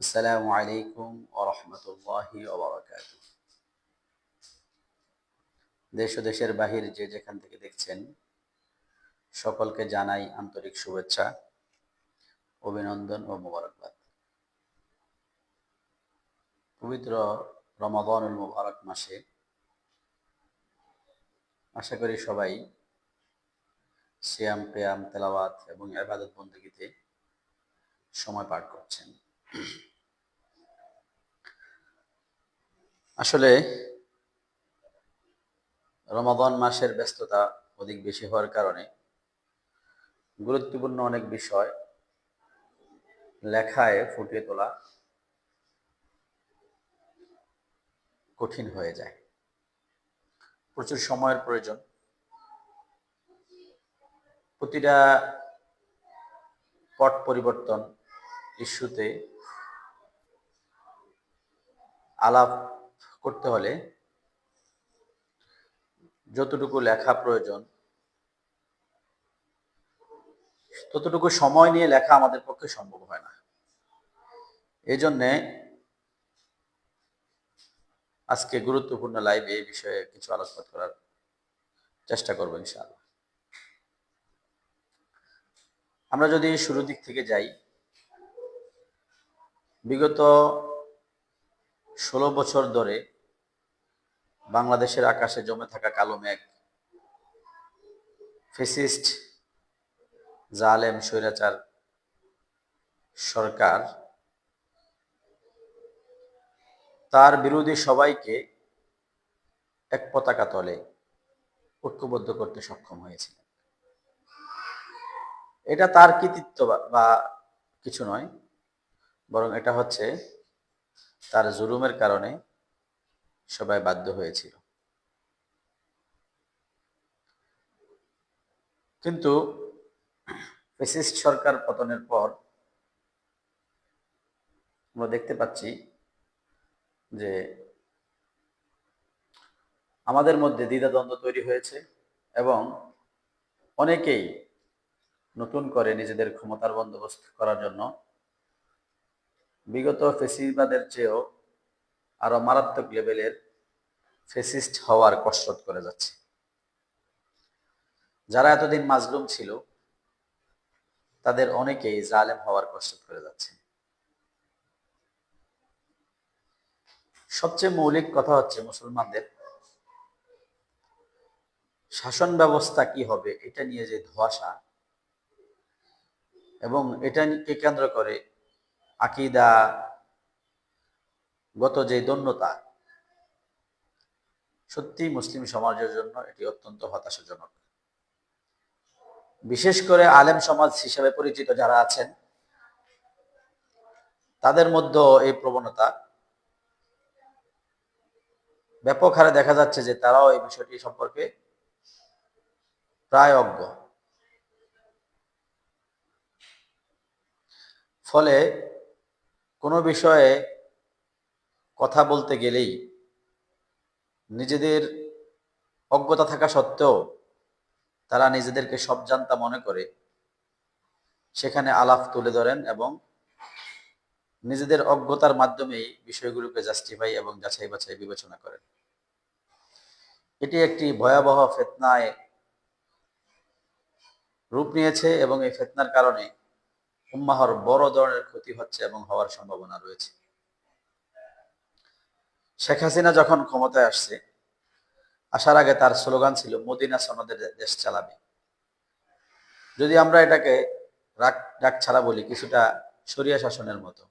আসসালামু আলাইকুম ওরহমতুল্লাহি ওবরাকাত দেশ ও দেশের বাহির যে যেখান থেকে দেখছেন, সকলকে জানাই আন্তরিক শুভেচ্ছা, অভিনন্দন ও মোবারকবাদ। পবিত্র রমাদানুল মুবারক মাসে আশা করি সবাই সিয়াম প্রিয়াম তেলাওয়াত এবং আবাদত বন্দীতে সময় পার করছেন। আসলে রমাদান মাসের ব্যস্ততা অধিক বেশি হওয়ার কারণে গুরুত্বপূর্ণ অনেক বিষয় লেখায় ফুটিয়ে তোলা কঠিন হয়ে যায়। প্রচুর সময়ের প্রয়োজন। প্রতিটা পট পরিবর্তন ইস্যুতে আলাপ করতে হলে যতটুকু লেখা প্রয়োজন, ততটুকু সময় নিয়ে লেখা আমাদের পক্ষে সম্ভব হয় না। এই জন্যে আজকে গুরুত্বপূর্ণ লাইভে এই বিষয়ে কিছু আলোচনা করার চেষ্টা করব ইনশাআল্লাহ। আমরা যদি শুরু দিক থেকে যাই, বিগত ষোলো বছর ধরে বাংলাদেশের আকাশে জমে থাকা কালো মেঘ, ফেসিস্ট, জালেম, স্বৈরাচার সরকার, তার বিরোধী সবাইকে এক পতাকা তলে ঐক্যবদ্ধ করতে সক্ষম হয়েছিলেন। এটা তার কৃতিত্ব বা কিছু নয়, বরং এটা হচ্ছে তার জুলুমের কারণে সবাই বাধ্য হয়েছিল। কিন্তু ফেসিস্ট সরকার পতনের পর আমরা দেখতে পাচ্ছি যে আমাদের মধ্যে দ্বিধাদ্বন্দ্ব তৈরি হয়েছে এবং অনেকেই নতুন করে নিজেদের ক্ষমতার বন্দোবস্ত করার জন্য বিগত ফেসিবাদের চেয়েও আরও মারাত্মক লেভেলের ফেসিস্ট হওয়ার কসরত করে যাচ্ছে। যারা এতদিন মাজলুম ছিল, তাদের অনেকেই জালেম হওয়ার কসরত করে যাচ্ছে। সবচেয়ে মৌলিক কথা হচ্ছে মুসলমানদের, শাসন ব্যবস্থা কি হবে এটা নিয়ে যে ধোয়াশা, এবং এটাকে কেন্দ্র করে আকিদা, গত যে দন্যতা, সত্যি মুসলিম সমাজের জন্য এটি অত্যন্ত হতাশাজনক। বিশেষ করে আলেম সমাজ হিসেবে পরিচিত যারা আছেন, তাদের মধ্যে এই প্রবণতা ব্যাপক হারে দেখা যাচ্ছে যে তারাও এই বিষয়টি সম্পর্কে প্রায় অজ্ঞ ফলে কোনো বিষয়ে কথা বলতে গেলেই নিজেদের অজ্ঞতা থাকা সত্ত্বেও তারা নিজেদেরকে সব জানতা মনে করে সেখানে আলাপ তুলে ধরেন এবং নিজেদের অজ্ঞতার মাধ্যমেই বিষয়গুলোকে জাস্টিফাই এবং যাচাই বাছাই বিবেচনা করেন। এটি একটি ভয়াবহ ফেতনায় রূপ নিয়েছে এবং এই ফেতনার কারণে উম্মাহর বড় ধরনের ক্ষতি হচ্ছে এবং হওয়ার সম্ভাবনা রয়েছে। শেখ হাসিনা যখন ক্ষমতায় আসছে, আসার আগে তার স্লোগান ছিল, মদিনা সনদের দেশ চালাবে। যদি আমরা এটাকে রাগ ডাক ছাড়া বলি, কিছুটা সরিয়া শাসনের মতো।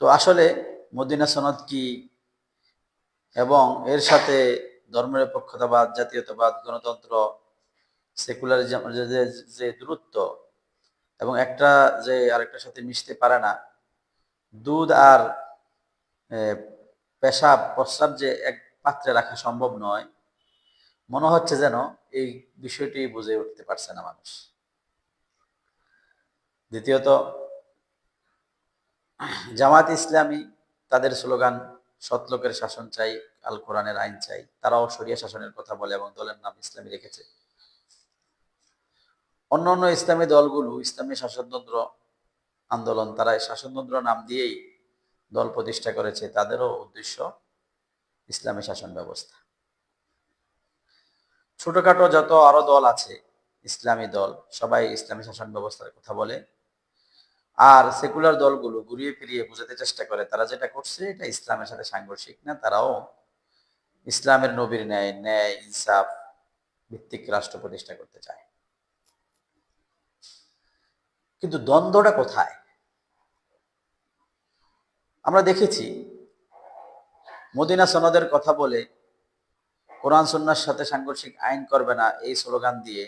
তো আসলে মদিনা সনদ কি এবং এর সাথে ধর্মনিরপেক্ষতাবাদ, জাতীয়তাবাদ, গণতন্ত্র, সেকুলারিজম যে দূরত্ব এবং একটা যে আরেকটার সাথে মিশতে পারে না, দুধ আর পেশাব, প্রস্রাব যে এক পাত্রে রাখা সম্ভব নয়, মনে হচ্ছে যেন এই বিষয়টি বুঝে উঠতে পারছে না মানুষ। দ্বিতীয়ত, জামাত ইসলামী তাদের স্লোগান সৎলোকের শাসন চাই, আল কোরআনের আইন চাই, তারাও সরিয়া শাসনের কথা বলে এবং দলের নাম ইসলামী রেখেছে। অন্যান্য ইসলামী দলগুলো, ইসলামী শাসনতন্ত্র আন্দোলন, তারা এই শাসনতন্ত্র নাম দিয়েই দল প্রতিষ্ঠা করেছে, তাদেরও উদ্দেশ্য ইসলামী শাসন ব্যবস্থা। ছোটখাটো যত আরও দল আছে, ইসলামী দল, সবাই ইসলামী শাসন ব্যবস্থার কথা বলে। আর সেকুলার দলগুলো ঘুরিয়ে ফিরিয়ে বোঝাতে চেষ্টা করে, তারা যেটা করছে, এটা ইসলামের সাথে সাংঘর্ষিক না, তারাও ইসলামের নবীর ন্যায় ন্যায়, ইনসাফ ভিত্তিক রাষ্ট্র প্রতিষ্ঠা করতে চায়। কিন্তু দ্বন্দ্বটা কোথায়? আমরা দেখেছি, মদিনা সনদের কথা বলে কোরআন সন্ন্যার সাথে সাংঘর্ষিক আইন করবে না এই স্লোগান দিয়ে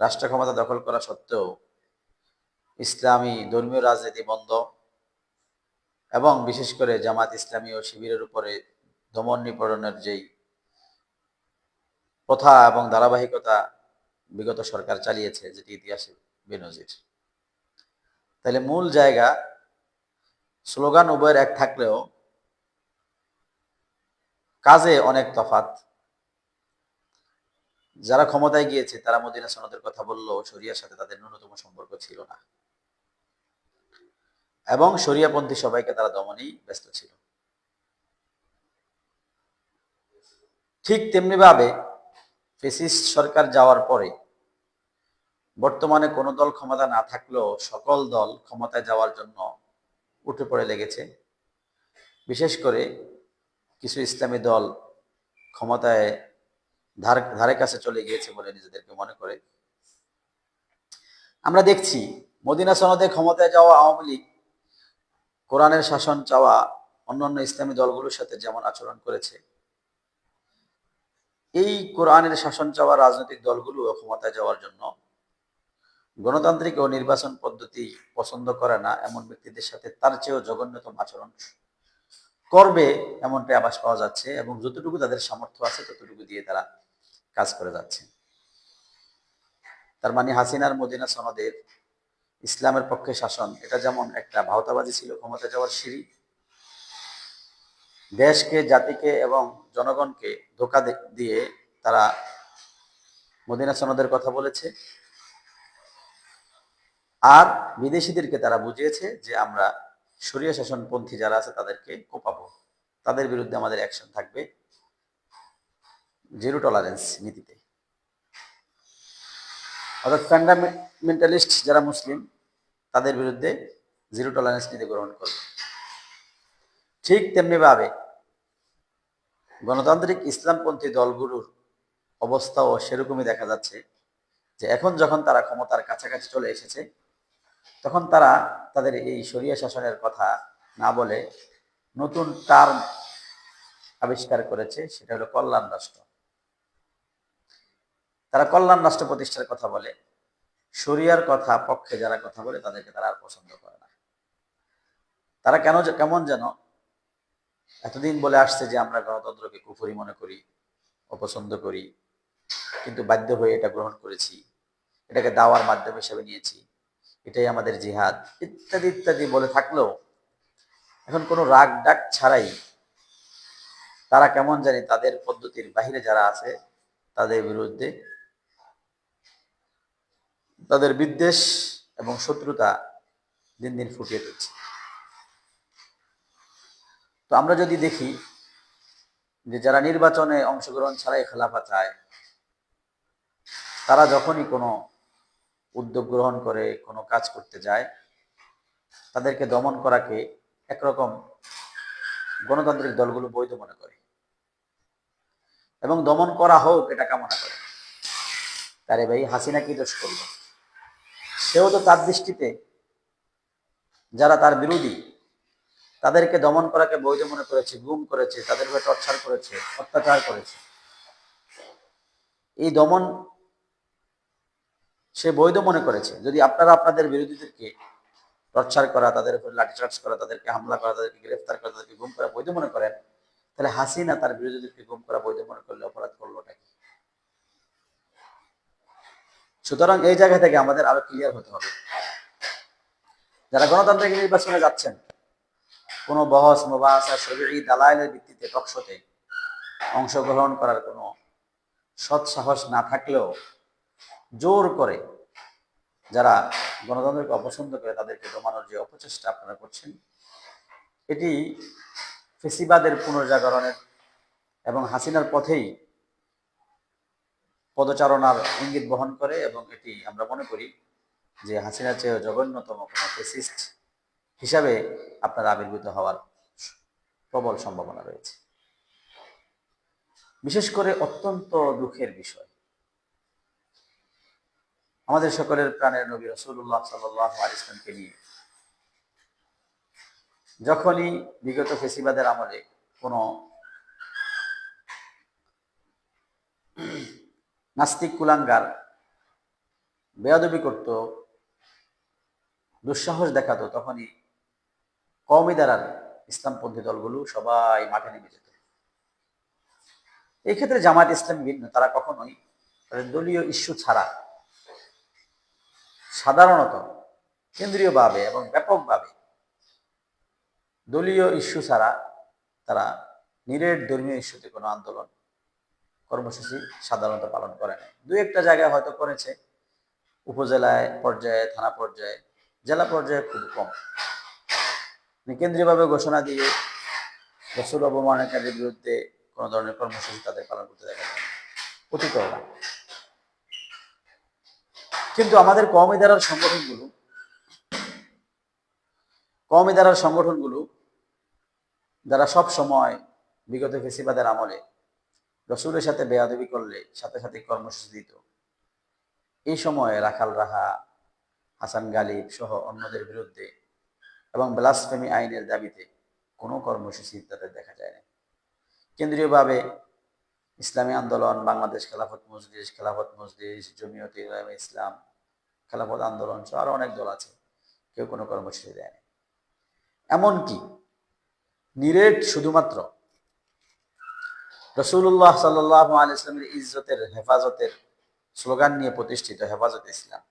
রাষ্ট্র ক্ষমতা দখল করা সত্ত্বেও ইসলামী ধর্মীয় রাজনীতি বন্ধ এবং বিশেষ করে জামাত ইসলামী ও শিবিরের উপরে দমন নিপীড়নের যেই প্রথা এবং ধারাবাহিকতা বিগত সরকার চালিয়েছে, যেটি ইতিহাসে বেনজির। তাহলে মূল জায়গা স্লোগান উভয়ের এক থাকলেও কাজে অনেক তফাত যারা ক্ষমতায় গিয়েছে, তারা মদিনা সনদের কথা বলল শরিয়ার সাথে তাদের ন্যূনতম সম্পর্ক ছিল না। এবং শরিয়াপন্থী সবাইকে তারা দমনেই ব্যস্ত ছিল। ঠিক তেমনি ভাবে ফেসিস্ট সরকার যাওয়ার পরে বর্তমানে কোনো দল ক্ষমতা না থাকলেও সকল দল ক্ষমতায় যাওয়ার জন্য উঠে পড়ে লেগেছে। বিশেষ করে কিছু ইসলামী দল ক্ষমতায় ধার, ধারে কাছে চলে গিয়েছে বলে নিজেদেরকে মনে করে। আমরা দেখছি মদিনা সনদে ক্ষমতায় যাওয়া আওয়ামী লীগ, কোরআনের শাসন চাওয়া অন্যান্য ইসলামী দলগুলোর সাথে যেমন আচরণ করেছে, এই কোরআনের শাসন চাওয়া রাজনৈতিক দলগুলো ক্ষমতায় যাওয়ার জন্য গণতান্ত্রিক ও নির্বাচন পদ্ধতি পছন্দ করে না এমন ব্যক্তিদের সাথে তার চেয়েও জঘন্যতম আচরণ করবে এমনটাই আভাস পাওয়া যাচ্ছে এবং যতটুকু তাদের সামর্থ্য আছে ততটুকু দিয়ে তারা কাজ করে যাচ্ছে। তার মানে হাসিনার মদিনা সনদের ইসলামের পক্ষে শাসন, এটা যেমন একটা ভাওতাবাজি ছিল ক্ষমতা যাওয়ার সিঁড়ি, দেশকে, জাতিকে এবং জনগণকে ধোকা দিয়ে তারা মদিনা সনদের কথা বলেছে। আর বিদেশিদেরকে তারা বুঝিয়েছে যে আমরা সরিয়া শাসনপন্থী যারা আছে তাদেরকে কোপাবো। তাদের বিরুদ্ধে আমাদের অ্যাকশন থাকবে জিরো টলারেন্স নীতিতে। অর্থাৎ ফান্ডামেন্টালিস্ট যারা মুসলিম, তাদের বিরুদ্ধে জিরো টলারেন্স নীতি গ্রহণ করবে। ঠিক তেমনিভাবে গণতান্ত্রিক ইসলামপন্থী দলগুলোর অবস্থাও সেরকমই দেখা যাচ্ছে যে এখন যখন তারা ক্ষমতার কাছাকাছি চলে এসেছে তখন তারা তাদের এই শরিয়া শাসনের কথা না বলে নতুন টার্ম আবিষ্কার করেছে, সেটা হলো কল্যাণ রাষ্ট্র। তারা কল্যাণ রাষ্ট্র প্রতিষ্ঠার কথা বলে। শরিয়ার কথা, পক্ষে যারা কথা বলে, তাদেরকে তারা আর পছন্দ করে না। তারা কেন কেমন যেন এতদিন বলে আসছে যে, আমরা গণতন্ত্রকে কুফুরি মনে করি, অপছন্দ করি, কিন্তু বাধ্য হয়ে এটা গ্রহণ করেছি। এটাকে দাওয়ার মাধ্যম হিসেবে নিয়েছি। এটাই আমাদের জিহাদ, ইত্যাদি ইত্যাদি বলে থাকলেও এখন কোনো রাগ ডাক ছাড়াই তারা কেমন জানি তাদের পদ্ধতির বাহিরে যারা আছে, তাদের বিরুদ্ধে তাদের বিদ্বেষ এবং শত্রুতা দিন দিন ফুটিয়ে তুলছে। তো আমরা যদি দেখি যে যারা নির্বাচনে অংশগ্রহণ ছাড়াই খেলাফা চায়, তারা যখনই কোনো উদ্যোগ গ্রহণ করে কোনো কাজ করতে যায়, তাদেরকে দমন করাকে একরকম গণতান্ত্রিক দলগুলো বৈধ মনে করে। এবং দমন করা হোক, এটা কামনা করে। তারে ভাই, হাসিনা কি দোষ করল? সেও তো তার দৃষ্টিতে যারা তার বিরোধী, তাদেরকে দমন করাকে বৈধ মনে করেছে, গুম করেছে, তাদের উপরে টর্চার করেছে, অত্যাচার করেছে। এই দমন সে বৈধ মনে করেছে। যদি আপনারা আপনাদের বিরোধীদেরকে টর্চার করা, তাদের উপর লাঠিচার্জ করা, তাদেরকে হামলা করা, তাদেরকে গ্রেফতার করা, তাদেরকে গুম করা বৈধ মনে করেন, তাহলে হাসিনা তার বিরোধীদেরকে গুম করা বৈধ মনে করলে অপরাধ করলোটা কি? সুতরাং এই জায়গা থেকে আমাদের আরও ক্লিয়ার হতে হবে। যারা গণতান্ত্রিক নির্বাচনে যাচ্ছেন, কোনো বহস, মোবাসা শরীর দালাইলের ভিত্তিতে টকশোতে অংশগ্রহণ করার কোনো সৎ সাহস না থাকলেও জোর করে যারা গণতন্ত্রকে অপছন্দ করে তাদেরকে দমানোর যে অপচেষ্টা আপনারা করছেন, এটি ফেসিবাদের পুনর্জাগরণের এবং হাসিনার পথেই পদচারণার ইঙ্গিত বহন করে এবং এটি আমরা মনে করি যে হাসিনার চেয়ে জঘন্যতম কোনো ফেসিস্ট হিসাবে আপনারা আবির্ভূত হওয়ার প্রবল সম্ভাবনা রয়েছে। বিশেষ করে অত্যন্ত দুঃখের বিষয় আমাদের সকলের প্রাণের নবী রসুল্লাহ সাল্লাহ ইসলামকে নিয়ে। যখনই বিগত ফেসিবাদের আমলে কোনো নাস্তিক কুলাঙ্গার বেয়াদবি করত, দুঃসাহস দেখাতো, তখনই কওমি দ্বারার ইসলামপন্থী দলগুলো সবাই মাঠে নেমে যেত। এই ক্ষেত্রে জামাত ইসলাম ভিন্ন, তারা কখনোই দলীয় ইস্যু ছাড়া সাধারণত কেন্দ্রীয়ভাবে এবং ব্যাপকভাবে দলীয় ইস্যু ছাড়া তারা নিরেট ধর্মীয় ইস্যুতে কোনো আন্দোলন কর্মসূচি সাধারণত পালন করে না। দু একটা জায়গায় হয়তো করেছে। উপজেলায় পর্যায়ে, থানা পর্যায়ে, জেলা পর্যায়ে খুব কম। মানে কেন্দ্রীয়ভাবে ঘোষণা দিয়ে রসুল অবমাননাকারীর বিরুদ্ধে কোনো ধরনের কর্মসূচি তাদের পালন করতে দেখা যায় অতীত কিন্তু আমাদের কওমি দ্বারার সংগঠনগুলো, কওমি দ্বারার সংগঠনগুলো যারা সব সময় বিগত ফেসিবাদের আমলে রসুলের সাথে বেয়াদবি করলে সাথে সাথে কর্মসূচি দিত, এই সময়ে রাখাল রাহা, হাসান গালিব সহ অন্যদের বিরুদ্ধে এবং ব্লাসফেমি আইনের দাবিতে কোনো কর্মসূচি তাদের দেখা যায় না কেন্দ্রীয়ভাবে ইসলামী আন্দোলন, বাংলাদেশ খেলাফত মজলিস খেলাফত মজলিস, জমিয়ত ইসলাম খেলাফত আন্দোলন সহ আরও অনেক দল আছে, কেউ কোনো কর্মসূচি দেয় না এমনকি নিরেট শুধুমাত্র রসুল্লাহ সাল্লাহ আল ইসলামের ইজ্জতের হেফাজতের স্লোগান নিয়ে প্রতিষ্ঠিত হেফাজত ইসলাম,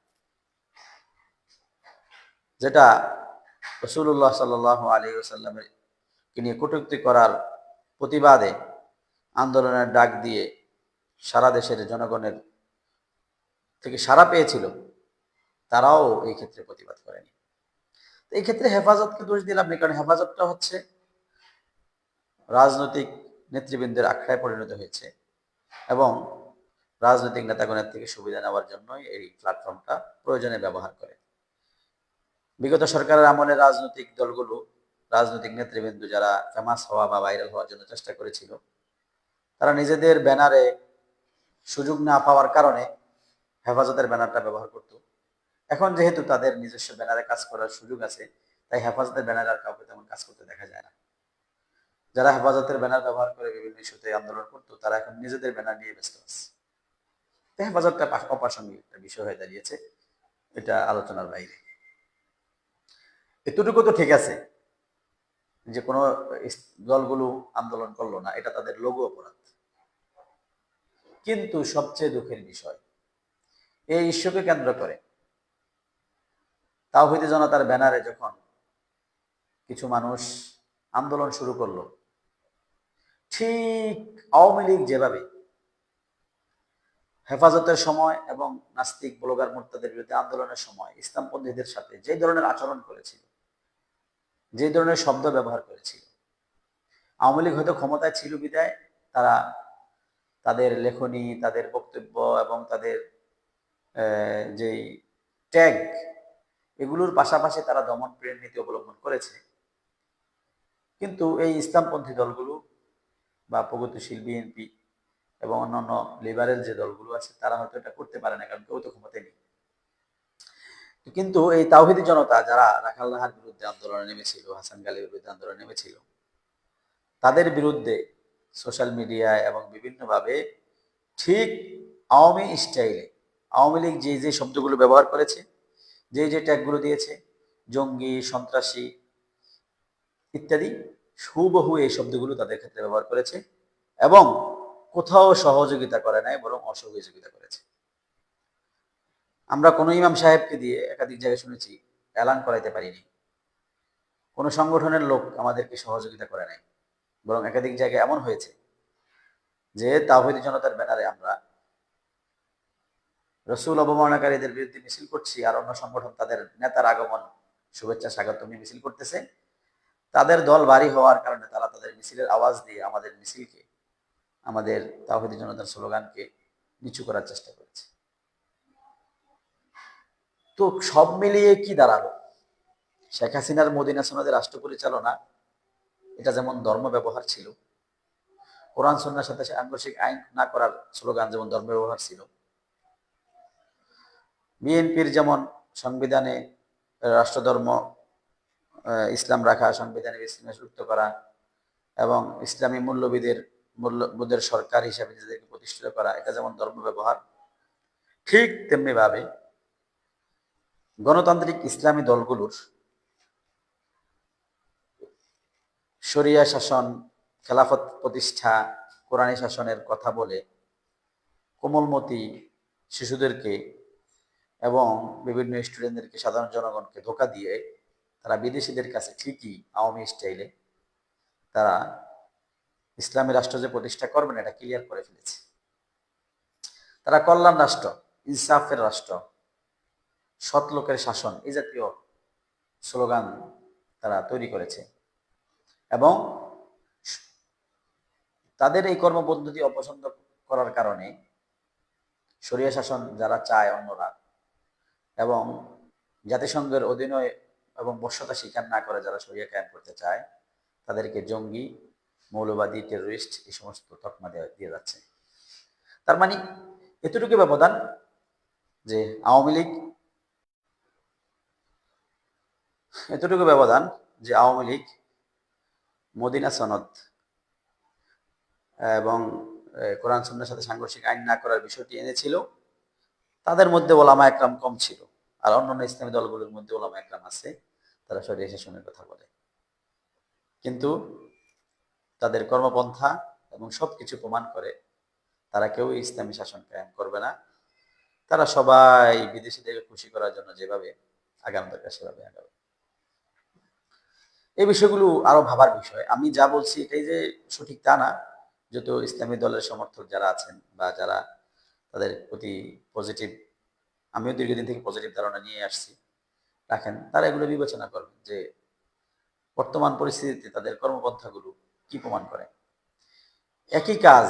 যেটা রসুল্লাহ সাল্লাহ আলী ওসাল্লামের নিয়ে কটুক্তি করার প্রতিবাদে আন্দোলনের ডাক দিয়ে সারা দেশের জনগণের থেকে সারা পেয়েছিল। তারাও এই ক্ষেত্রে প্রতিবাদ করেনি। এই ক্ষেত্রে হেফাজতকে দোষ দিলাম না, কারণ হেফাজতটা হচ্ছে রাজনৈতিক নেতৃবৃন্দের আখড়ায় পরিণত হয়েছে এবং রাজনৈতিক নেতাগণের থেকে সুবিধা নেওয়ার জন্যই এই প্ল্যাটফর্মটা প্রয়োজনে ব্যবহার করে। বিগত সরকারের আমলে রাজনৈতিক দলগুলো, রাজনৈতিক নেতৃবৃন্দ যারা ফেমাস হওয়া বা ভাইরাল হওয়ার জন্য চেষ্টা করেছিল, তারা নিজেদের ব্যানারে সুযোগ না পাওয়ার কারণে হেফাজতের ব্যানারটা ব্যবহার করত। এখন যেহেতু তাদের নিজস্ব ব্যানারে কাজ করার সুযোগ আছে, তাই হেফাজতের ব্যানার আর কাউকে তেমন কাজ করতে দেখা যায় না। যারা হেফাজতের ব্যানার ব্যবহার করে বিভিন্ন ইস্যুতে আন্দোলন করতো, তারা এখন নিজেদের ব্যানার নিয়ে ব্যস্ত আছে। হেফাজতটা অপ্রাসঙ্গিক একটা বিষয় হয়ে দাঁড়িয়েছে, এটা আলোচনার বাইরে। এতটুকু তো ঠিক আছে যে কোনো দলগুলো আন্দোলন করল না, এটা তাদের লঘু অপরাধ। কিন্তু সবচেয়ে দুঃখের বিষয়, এই ইস্যুকে কেন্দ্র করে তাওহিদি জনতার ব্যানারে যখন কিছু মানুষ আন্দোলন শুরু করল, ঠিক আওয়ামী লীগ যেভাবে হেফাজতের সময় এবং নাস্তিক, ব্লগার, মোর্তাদের বিরুদ্ধে আন্দোলনের সময় ইসলামপন্থীদের সাথে যে ধরনের আচরণ করেছিল, যে ধরনের শব্দ ব্যবহার করেছিল, আওয়ামী লীগ হয়তো ক্ষমতায় ছিল বিদায়, তারা তাদের লেখনী, তাদের বক্তব্য এবং তাদের যেই ট্যাগ এগুলোর পাশাপাশি তারা দমন প্রেরণ নীতি অবলম্বন করেছে। কিন্তু এই ইসলামপন্থী দলগুলো বা প্রগতিশীল বিএনপি এবং অন্যান্য লিবারেল যে দলগুলো আছে, তারা হয়তো এটা করতে পারে না, কারণ কেউ তো ক্ষমতায় নেই। কিন্তু এই তাওহিদি জনতা যারা রাখাল রাহার বিরুদ্ধে আন্দোলনে নেমেছিল, হাসান গালির বিরুদ্ধে আন্দোলনে নেমেছিল, তাদের বিরুদ্ধে সোশ্যাল মিডিয়ায় এবং বিভিন্নভাবে ঠিক আওয়ামী স্টাইলে, আওয়ামী লীগ যে যে শব্দগুলো ব্যবহার করেছে যে যে ট্যাগগুলো দিয়েছে, জঙ্গি, সন্ত্রাসী ইত্যাদি সুবহু এই শব্দগুলো তাদের ক্ষেত্রে ব্যবহার করেছে এবং কোথাও সহযোগিতা করে নাই, বরং অসহযোগিতা করেছে। আমরা কোনো ইমাম সাহেবকে দিয়ে একাধিক জায়গায় শুনেছি অ্যালান করাইতে পারিনি। কোনো সংগঠনের লোক আমাদেরকে সহযোগিতা করে নাই, বরং একাধিক জায়গায় এমন হয়েছে যে তাহিদি জনতার ব্যানারে আমরা রসুল অবমাননাকারীদের বিরুদ্ধে মিছিল করছি আর অন্য সংগঠন তাদের নেতার আগমন, শুভেচ্ছা, স্বাগত নিয়ে মিছিল করতেছে। তাদের দল ভারী হওয়ার কারণে তারা তাদের মিছিলের আওয়াজ দিয়ে আমাদের মিছিলকে, আমাদের তাহিদি জনতার স্লোগানকে নিচু করার চেষ্টা করেছে। তো সব মিলিয়ে কি দাঁড়াল? শেখ হাসিনার মদিনা সোনাদের রাষ্ট্র পরিচালনা এটা যেমন ধর্ম ব্যবহার ছিল, কোরআন সন্ন্যার সাথে সাংঘর্ষিক আইন না করার স্লোগান যেমন ধর্ম ব্যবহার ছিল বিএনপির যেমন সংবিধানে রাষ্ট্রধর্ম ইসলাম রাখা সংবিধানে ইসলামে যুক্ত করা এবং ইসলামী মূল্যবিদের মূল্যবোধের সরকার হিসাবে নিজেদেরকে প্রতিষ্ঠিত করা, এটা যেমন ধর্ম ব্যবহার, ঠিক তেমনি ভাবে গণতান্ত্রিক ইসলামী দলগুলোর শরিয়া শাসন, খেলাফত প্রতিষ্ঠা, কোরআনী শাসনের কথা বলে কোমলমতি শিশুদেরকে এবং বিভিন্ন স্টুডেন্টদেরকে সাধারণ জনগণকে ধোকা দিয়ে তারা বিদেশিদের কাছে ঠিকই আওয়ামী স্টাইলে তারা ইসলামী রাষ্ট্র যে প্রতিষ্ঠা করবেন, এটা ক্লিয়ার করে ফেলেছে। তারা কল্যাণ রাষ্ট্র, ইনসাফের রাষ্ট্র, সৎ লোকের শাসন এই জাতীয় স্লোগান তারা তৈরি করেছে। এবং তাদের এই কর্মপদ্ধতি অপছন্দ করার কারণে শরিয়া শাসন যারা চায় অন্যরা এবং জাতিসংঘের অধীনে এবং বর্ষতা স্বীকার না করে যারা শরিয়া কায়েম করতে চায়, তাদেরকে জঙ্গি, মৌলবাদী টেরোরিস্ট এই সমস্ত তকমা দেওয়া দিয়ে যাচ্ছে। তার মানে এতটুকু ব্যবধান যে আওয়ামী লীগ এতটুকু ব্যবধান যে আওয়ামী লীগ মদিনা সনদ এবং কোরআন, সুন্নার সাথে সাংঘর্ষিক আইন না করার বিষয়টি এনেছিল, তাদের মধ্যে ওলামা একরাম কম ছিল। আর অন্যান্য ইসলামী দলগুলোর মধ্যে ওলামা একরাম আছে, তারা সরিয়ে শাসনের কথা বলে। কিন্তু তাদের কর্মপন্থা এবং সবকিছু প্রমাণ করে তারা কেউ ইসলামী শাসন কায়েম করবে না। তারা সবাই বিদেশিদেরকে খুশি করার জন্য যেভাবে আগাম দরকার সেভাবে আগাবে। এই বিষয়গুলো আরও ভাবার বিষয়। আমি যা বলছি এটাই যে সঠিক তা না যত ইসলামী দলের সমর্থক যারা আছেন বা যারা তাদের প্রতি পজিটিভ আমিও দীর্ঘদিন থেকে পজিটিভ ধারণা নিয়ে আসছি। রাখেন, তারা এগুলো বিবেচনা করবেন যে বর্তমান পরিস্থিতিতে তাদের কর্মপন্থাগুলো কি প্রমাণ করে। একই কাজ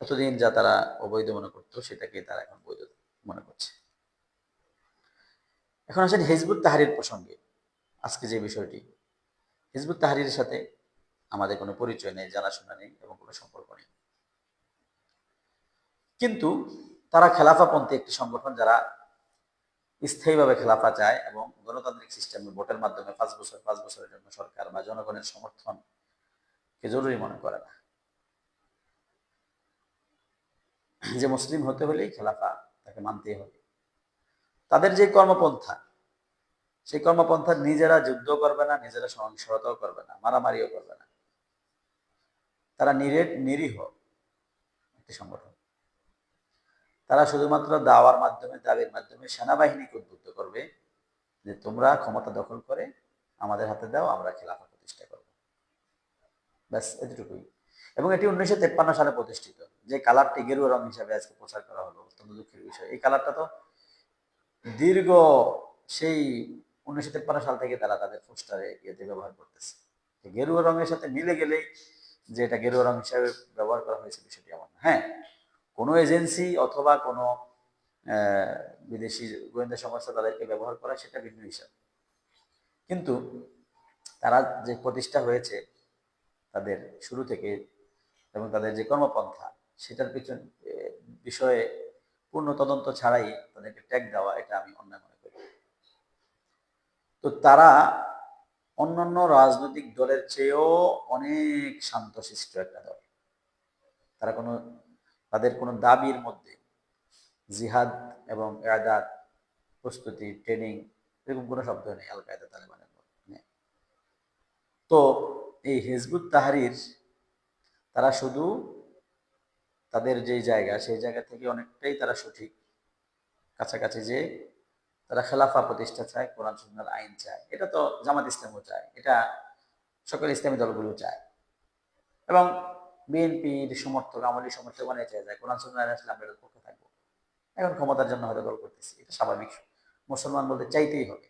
এতদিন যা তারা অবৈধ মনে করতো সেটাকে তারা এখন বৈধ মনে করছে। এখন আসেন হিজবুত তাহারির প্রসঙ্গে। আজকে যে বিষয়টি, হিজবুত তাহারির সাথে আমাদের কোনো পরিচয় নেই, জানাশোনা নেই এবং কোনো সম্পর্ক নেই। কিন্তু তারা খেলাফাপন্থী একটি সংগঠন যারা স্থায়ীভাবে খেলাফা চায় এবং গণতান্ত্রিক সিস্টেমে ভোটের মাধ্যমে পাঁচ বছর, পাঁচ বছরের জন্য সরকার বা জনগণের সমর্থনকে জরুরি মনে করে না। যে মুসলিম হতে হলেই খেলাফা তাকে মানতেই হবে। তাদের যে কর্মপন্থা, সেই কর্মপন্থা নিজেরা যুদ্ধ করবে না, নিজেরা সহিংসতাও করবে না, মারামারিও করবে না। তারা নিরেট, নিরীহ একটি সংগঠন। তারা শুধুমাত্র দাওয়ার মাধ্যমে, দাবির মাধ্যমে সেনাবাহিনীকে উদ্বুদ্ধ করবে যে তোমরা ক্ষমতা দখল করে আমাদের হাতে দাও, আমরা খেলাফা প্রতিষ্ঠা করব। ব্যাস, এতটুকুই। এবং এটি উনিশশো তেপ্পান্ন সালে প্রতিষ্ঠিত। যে কালারটি গেরুয়া রং হিসাবে আজকে প্রচার করা হলো, অত্যন্ত দুঃখের বিষয়। এই কালারটা তো দীর্ঘ সেই উনিশশো তেপ্পান্ন সাল থেকে তারা তাদের পোস্টারে ইয়েতে ব্যবহার করতেছে। গেরুয়া রঙের সাথে মিলে গেলেই যে এটা গেরুয়া রং হিসাবে ব্যবহার করা হয়েছে বিষয়টি না। হ্যাঁ কোনো এজেন্সি অথবা কোনো বিদেশি গোয়েন্দা সংস্থা তাদেরকে ব্যবহার করা সেটা ভিন্ন হিসাব। কিন্তু তারা যে প্রতিষ্ঠা হয়েছে তাদের শুরু থেকে এবং তাদের যে কর্মপন্থা সেটার পিছন বিষয়ে পূর্ণ তদন্ত ছাড়াই তাদেরকে ট্যাগ দেওয়া, এটা আমি অন্যায় মনে করি। তো তারা অন্যান্য রাজনৈতিক দলের চেয়েও অনেক শান্তশিষ্ট একটা দল। তারা কোনো তাদের কোনো দাবির মধ্যে জিহাদ এবং এদাদ, প্রস্তুতি, ট্রেনিং এরকম কোনো শব্দ নেই আল কায়দা তালেবানের মধ্যে তো এই হিজবুত তাহারির, তারা শুধু তাদের যেই জায়গা, সেই জায়গা থেকে অনেকটাই তারা সঠিক। কাছাকাছি যে তারা খেলাফা প্রতিষ্ঠা চায়, কোরআন সুন্দর আইন চায়। এটা তো জামাত ইসলামও চায়, এটা সকল ইসলামী দলগুলো চায়। এবং বিএনপির সমর্থক আমলি সমর্থক অনেক চায় যায়। কোরআন আইন আসলে পক্ষে থাকব। এখন ক্ষমতার জন্য হয়তো দল করতেছি। এটা স্বাভাবিক। মুসলমান বলতে চাইতেই হবে।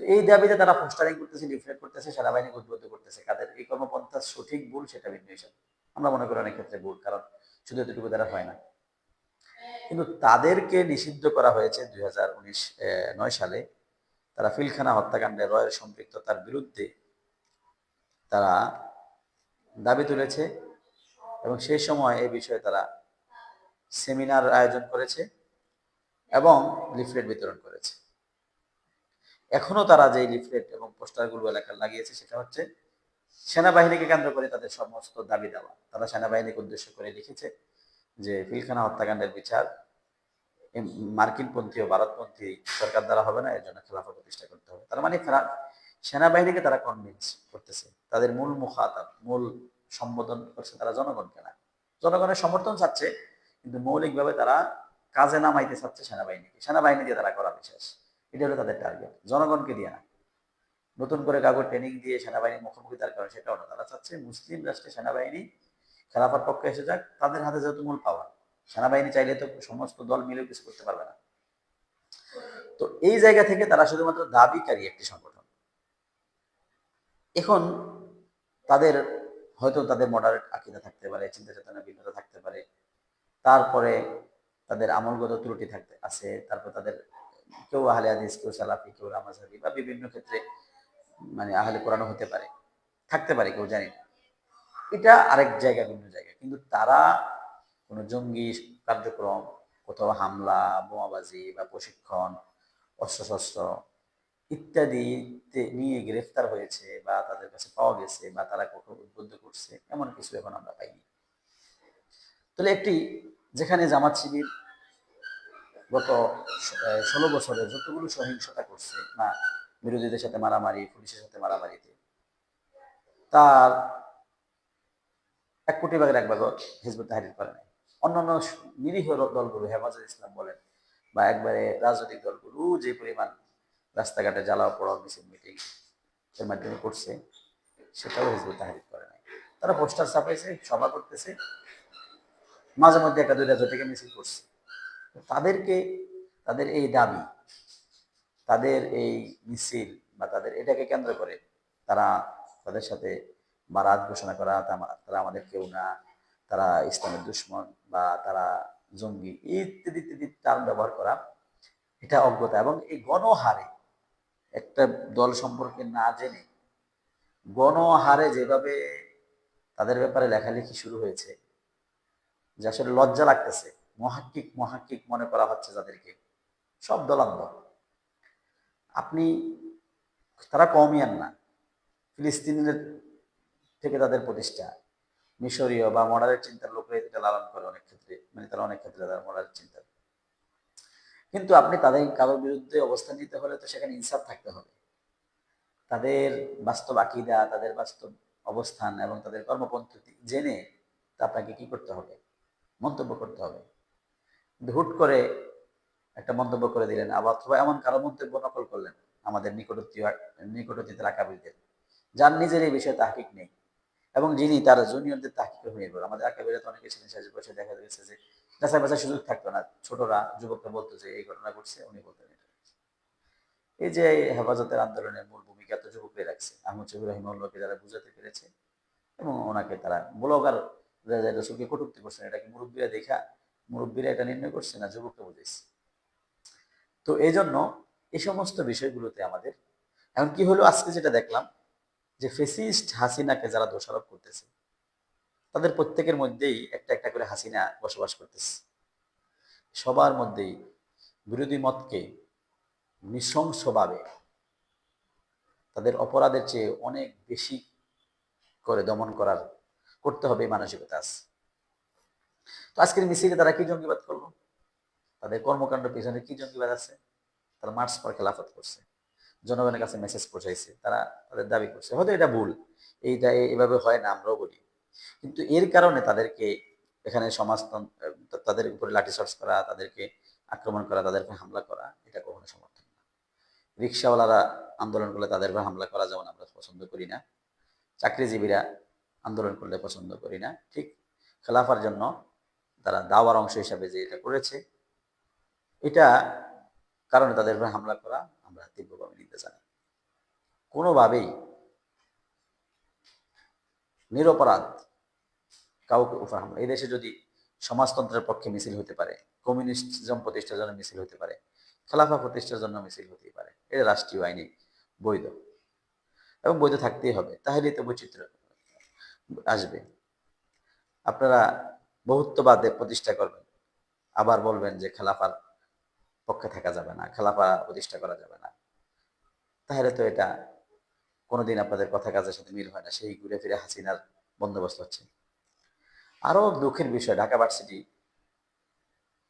এই দাবিতে তারা পোস্টারিং করতেছে লিফলেট করতেছে, সেনাবাহিনী উদ্বুদ্ধ করতেছে। কাদের এই কর্মপন্থা সঠিক ভুল সেটা ভিন্ন হিসাব। আমরা মনে করি অনেক ক্ষেত্রে ভুল, কারণ শুধু এতটুকু দ্বারা হয় না। কিন্তু তাদেরকে নিষিদ্ধ করা হয়েছে দুই নয় সালে। তারা ফিলখানা হত্যাকাণ্ডে রয়ের সম্পৃক্ততার বিরুদ্ধে তারা দাবি তুলেছে এবং সেই সময় এই বিষয়ে তারা সেমিনার আয়োজন করেছে এবং লিফলেট বিতরণ করেছে। এখনও তারা যে লিফলেট এবং পোস্টারগুলো এলাকায় লাগিয়েছে সেটা হচ্ছে সেনাবাহিনীকে কেন্দ্র করে তাদের সমস্ত দাবি দেওয়া। তারা সেনাবাহিনীকে উদ্দেশ্য করে লিখেছে যে পিলখানা হত্যাকাণ্ডের বিচার মার্কিনপন্থী ও ভারতপন্থী সরকার দ্বারা হবে না, এর জন্য খেলাফা প্রতিষ্ঠা করতে হবে। তার মানে সেনাবাহিনীকে তারা কনভিন্স করতেছে। তাদের মূল মুখাতাব, মূল সম্বোধন করছে তারা জনগণকে না। জনগণের সমর্থন চাচ্ছে, কিন্তু মৌলিকভাবে তারা কাজে নামাইতে চাচ্ছে সেনাবাহিনীকে। সেনাবাহিনী দিয়ে তারা করা বিশেষ। এটা হলো তাদের টার্গেট জনগণকে দিয়ে না। নতুন করে কাগজ ট্রেনিং দিয়ে সেনাবাহিনীর মুখোমুখি তার কারণ সেটাও না। তারা চাচ্ছে মুসলিম রাষ্ট্রে সেনাবাহিনী খেলাফার পক্ষে এসে যাক। তাদের হাতে যেহেতু মূল পাওয়া সেনাবাহিনী চাইলে তো সমস্ত দল মিলেও কিছু করতে পারবে না। তো এই জায়গা থেকে তারা শুধুমাত্র দাবিকারী একটি সংগঠন। এখন তাদের হয়তো তাদের মডারেট আকিদা থাকতে পারে চিন্তা চেতনা ভিন্নতা থাকতে পারে। তারপরে তাদের আমলগত ত্রুটি থাকতে আছে। তারপর তাদের কেউ আহলে আদিস কেউ সালাফি, কেউ রামাজাবি বা বিভিন্ন ক্ষেত্রে মানে আহলে কোরআন হতে পারে, থাকতে পারে, কেউ জানি না। এটা আরেক জায়গা, ভিন্ন জায়গা। কিন্তু তারা কোনো জঙ্গি কার্যক্রম, কোথাও হামলা, বোমাবাজি বা প্রশিক্ষণ, অস্ত্রশস্ত্র ইত্যাদি নিয়ে গ্রেফতার হয়েছে বা তাদের কাছে পাওয়া গেছে বা তারা কোথাও উদ্বুদ্ধ করছে, এমন কিছু এখন আমরা পাইনি। তাহলে একটি, যেখানে জামাত শিবির গত ষোলো বছরে যতগুলো সহিংসতা করছে না বিরোধীদের সাথে মারামারি, পুলিশের সাথে মারামারিতে, তার এক কোটি ভাগের এক ভাগ হিজবুত তাহারির করে নাই। অন্যান্য নিরীহ দলগুলো, হেফাজত ইসলাম বলেন, বা একবারে রাজনৈতিক দলগুলো, যে পরিমাণ রাস্তাঘাটে জ্বালাও পড়াও মিছিল মিটিং এর মাধ্যমে করছে, সেটাও হিজবুত তাহারির করে নাই। তারা পোস্টার ছাপাইছে, সভা করতেছে, মাঝে মধ্যে একটা দুইটা থেকে মিছিল করছে। তাদেরকে, তাদের এই দাবি, তাদের এই মিছিল বা তাদের এটাকে কেন্দ্র করে তারা তাদের সাথে বারাত ঘোষণা করা তারা আমাদের কেউ না, তারা ইসলামের দুশ্মন বা তারা জঙ্গি ইত্যাদি ইত্যাদি টার্ম ব্যবহার করা, এটা অজ্ঞতা। এবং এই গণহারে একটা দল সম্পর্কে না জেনে গণহারে যেভাবে তাদের ব্যাপারে লেখালেখি শুরু হয়েছে, যে আসলে লজ্জা লাগতেছে মহাকিক মহাকিক মনে করা হচ্ছে যাদেরকে সব দলান্ধ আপনি, তারা কমিয়ান না ফিলিস্তিনের থেকে তাদের প্রতিষ্ঠা, মিশরীয় বা মডারের চিন্তার লোকরা এটা লালন করে অনেক ক্ষেত্রে মানে তারা অনেক ক্ষেত্রে তারা মডারের চিন্তা কিন্তু আপনি তাদের কারোর বিরুদ্ধে অবস্থান নিতে হলে তো সেখানে ইনসাফ থাকতে হবে। তাদের বাস্তব আকিদা, তাদের বাস্তব অবস্থান এবং তাদের কর্মপদ্ধতি জেনে তা আপনাকে কি করতে হবে? মন্তব্য করতে হবে। হুট করে একটা মন্তব্য করে দিলেন আবার অথবা এমন কারও মন্তব্য নকল করলেন আমাদের নিকটবর্তী নিকটতীতের আকাবিরদের যার নিজের এই বিষয়ে তাহকিক নেই এবং যিনি তার জুনিয়রদের তাহকিক হয়ে গেল। আমাদের আকাবিরে তো অনেকে ছিলেন, শেষ বসে দেখা গেছে যে যাচাই বাছাই সুযোগ থাকতো না। ছোটরা, যুবকরা বলতো যে, এই ঘটনা ঘটছে, উনি বলতেন এই যে হেফাজতের আন্দোলনের মূল ভূমিকা তো যুবকরাই রাখছে। আহমদ শহীদ রহিমুল্লাহকে যারা বুঝাতে পেরেছে এবং ওনাকে তারা ব্লগার রসুলকে কটুক্তি করছেন এটা কি মুরব্বীরা দেখা, মুরব্বীরা এটা নির্ণয় করছে না যুবককে বুঝেছে তো এই জন্য এই সমস্ত বিষয়গুলোতে আমাদের, এখন কি হলো? আজকে যেটা দেখলাম যে ফেসিস্ট হাসিনাকে যারা দোষারোপ করতেছে তাদের প্রত্যেকের মধ্যেই একটা একটা করে হাসিনা বসবাস করতেছে। সবার মধ্যেই বিরোধী মতকে নৃশংসভাবে তাদের অপরাধের চেয়ে অনেক বেশি করে দমন করার, করতে হবে মানসিকতা আছে। তো আজকের মিছিলে তারা কি জঙ্গিবাদ করল? তাদের কর্মকাণ্ড পিছনে কি জঙ্গিবাদ আছে? তারা মার্চ পর খেলাফত করছে। জনগণের কাছে মেসেজ পৌঁছাইছে। তারা তাদের দাবি করছে। হয়তো এটা ভুল। এইটা এভাবে হয় না, আমরাও বলি। কিন্তু এর কারণে তাদেরকে এখানে সমাজতন্ত্র তাদের উপরে লাঠিচার্জ করা, তাদেরকে আক্রমণ করা তাদেরকে হামলা করা, এটা কখনো সমর্থন না। রিক্সাওয়ালারা আন্দোলন করলে তাদের হামলা করা যেমন আমরা পছন্দ করি না, চাকরিজীবীরা আন্দোলন করলে পছন্দ করি না, ঠিক খেলাফার জন্য তারা দাওয়ার অংশ হিসাবে যে এটা করেছে, এটা কারণে তাদের উপর হামলা করা আমরা তীব্রভাবে নিতে জানি কোনোভাবেই নিরপরাধ কাউকে উপর হামলা এই দেশে যদি সমাজতন্ত্রের পক্ষে মিছিল হতে পারে কমিউনিস্টিজম প্রতিষ্ঠার জন্য মিছিল হতে পারে, খেলাফা প্রতিষ্ঠার জন্য মিছিল হতেই পারে, এটা রাষ্ট্রীয় আইনে বৈধ এবং বৈধ থাকতেই হবে। তাহলেই তো বৈচিত্র্য আসবে। আপনারা বহুত্ববাদে প্রতিষ্ঠা করবেন, আবার বলবেন যে খেলাফার পক্ষে থাকা যাবে না, খেলাফা প্রতিষ্ঠা করা যাবে না। তাহলে তো এটা কোনোদিন আপনাদের কথা কাজের সাথে মিল হয় না। সেই ঘুরে ফিরে হাসিনার বন্দোবস্ত হচ্ছে। আরও দুঃখের বিষয়, ঢাকা ভার্সিটি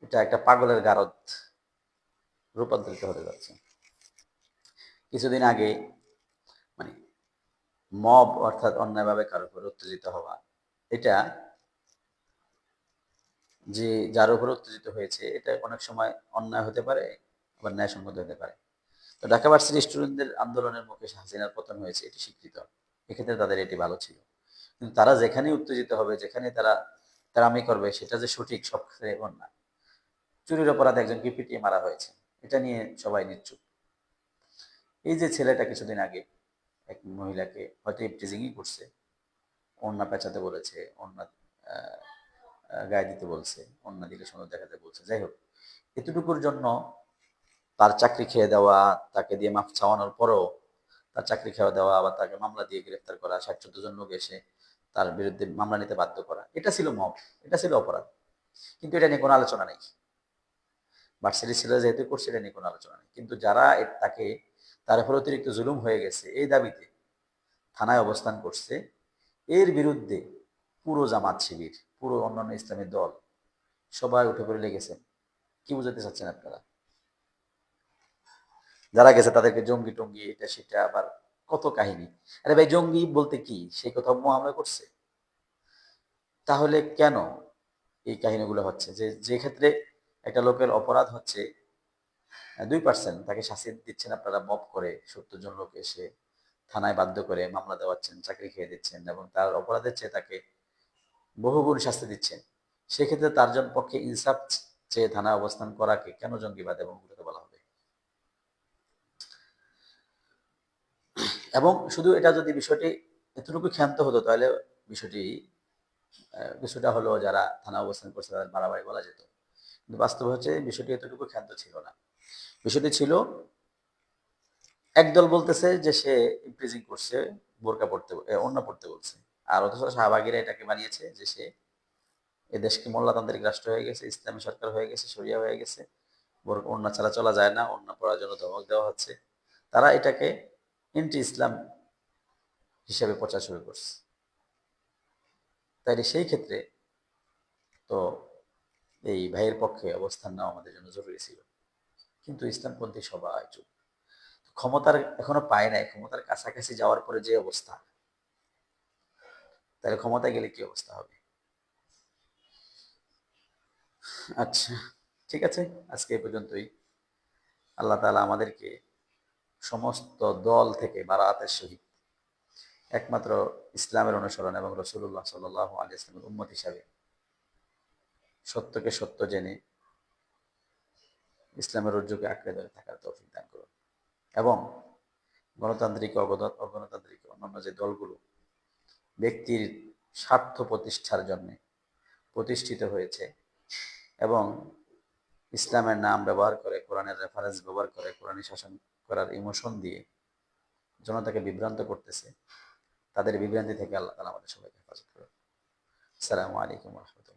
এটা একটা পাগলের গারদ রূপান্তরিত হতে যাচ্ছে। কিছুদিন আগে মানে মব অর্থাৎ অন্যায়ভাবে কারোর উপর উত্তেজিত হওয়া, এটা যে যার উপর উত্তেজিত হয়েছে, এটা অনেক সময় অন্যায় হতে পারে, আবার ন্যায়সঙ্গত হতে পারে। তো ঢাকা ভার্সিটি স্টুডেন্টদের আন্দোলনের মুখে হাসিনার পতন হয়েছে, এটি স্বীকৃত। এক্ষেত্রে তাদের এটি ভালো ছিল। কিন্তু তারা যেখানে উত্তেজিত হবে যেখানে তারা তারামি করবে, সেটা যে সঠিক সব ক্ষেত্রে এমন না। চুরির অপরাধ একজনকে পিটিয়ে মারা হয়েছে। এটা নিয়ে সবাই নিচ্ছুক। এই যে ছেলেটা কিছুদিন আগে এক মহিলাকে হয়তো ইপটিজিংই করছে, অন্যা পেঁচাতে বলেছে, অন্যা গায়ে দিতে বলছে অন্য দিকে সুন্দর দেখাতে বলছে। যাই হোক, এতটুকুর জন্য তার চাকরি খেয়ে দেওয়া, তাকে দিয়ে মাফ চাওয়ানোর পরও তার চাকরি খেয়ে দেওয়া আবার তাকে মামলা দিয়ে গ্রেফতার করা ষাট চোদ্দ জন লোক এসে তার বিরুদ্ধে মামলা নিতে বাধ্য করা, এটা ছিল মব, এটা ছিল অপরাধ। কিন্তু এটা নিয়ে কোনো আলোচনা নেই। ভার্সিটি ছিল যেহেতু করছে, এটা নিয়ে কোনো আলোচনা নেই। কিন্তু যারা তাকে, তার উপর অতিরিক্ত জুলুম হয়ে গেছে, এই দাবিতে থানায় অবস্থান করছে, এর বিরুদ্ধে পুরো জামাত শিবির, পুরো অন্যান্য ইসলামী দল সবাই উঠে পড়ে লেগেছেন কি বুঝাতে চাচ্ছেন আপনারা? যারা গেছে তাদেরকে জঙ্গি টঙ্গি, এটা সেটা আবার কত কাহিনী? আরে ভাই, জঙ্গি বলতে কি? সেই কথা হামলা করছে। তাহলে কেন এই কাহিনীগুলো হচ্ছে? যে যে ক্ষেত্রে একটা লোকের অপরাধ হচ্ছে দুই পার্সেন্ট তাকে শাস্তি দিচ্ছেন আপনারা মপ করে সত্তর জন লোক এসে থানায় বাধ্য করে মামলা দেওয়াচ্ছেন, চাকরি খেয়ে দিচ্ছেন এবং তার অপরাধের চেয়ে তাকে বহুগুণ শাস্তি দিচ্ছেন। সেক্ষেত্রে তার জন পক্ষে ইনসাফ চেয়ে থানায় অবস্থান করাকে কেন জঙ্গিবাদ এবং বলা এবং শুধু এটা যদি বিষয়টি এতটুকু ক্ষান্ত হতো, তাহলে বিষয়টি কিছুটা হলো যারা থানা অবস্থান করছে তাদের বাড়াবাড়ি বলা যেত। কিন্তু বাস্তব হচ্ছে বিষয়টি এতটুকু ক্ষান্ত ছিল না। বিষয়টি ছিল, একদল বলতেছে যে সে ইমপ্রিজিং করছে, বোরকা পড়তে অন্য পড়তে বলছে। আর অথচ শাহবাগিরা এটাকে বানিয়েছে যে সে এ দেশকে মোল্লাতান্ত্রিক রাষ্ট্র হয়ে গেছে, ইসলামী সরকার হয়ে গেছে সরিয়া হয়ে গেছে। বোরকা, অন্য ছাড়া চলা যায় না, অন্য পড়ার জন্য ধমক দেওয়া হচ্ছে। তারা এটাকে এন্টি ইসলাম হিসেবে প্রচার শুরু করছে। তাইলে সেই ক্ষেত্রে তো এই ভাইয়ের পক্ষে অবস্থান নেওয়া আমাদের জন্য জরুরি ছিল। কিন্তু ইসলামপন্থী সবাই চুপ। ক্ষমতার এখনও পায় নাই, ক্ষমতার কাছাকাছি যাওয়ার পরে যে অবস্থা তাহলে ক্ষমতায় গেলে কি অবস্থা হবে? আচ্ছা ঠিক আছে, আজকে এই পর্যন্তই। আল্লাহ তাআলা আমাদেরকে সমস্ত দল থেকে বারাতের সহিত একমাত্র ইসলামের অনুসরণ এবং রসুল্লাহ সাল্লাহ আলী ইসলামের উম্মত হিসাবে। সত্যকে সত্য জেনে ইসলামের রজ্জুকে আঁকড়ে ধরে থাকার তৌফিক দান করুন। এবং গণতান্ত্রিক অগণ- অগণতান্ত্রিক অন্যান্য যে দলগুলো, ব্যক্তির স্বার্থ প্রতিষ্ঠার জন্যে প্রতিষ্ঠিত হয়েছে এবং ইসলামের নাম ব্যবহার করে, কোরআনের রেফারেন্স ব্যবহার করে, কোরআনী শাসন করার ইমোশন দিয়ে জনতাকে বিভ্রান্ত করতেছে, তাদের বিভ্রান্তি থেকে আল্লাহ তালা আমাদের সবাইকে হেফাজত করুন আসসালামু আলাইকুম রহমতুল্লাহ।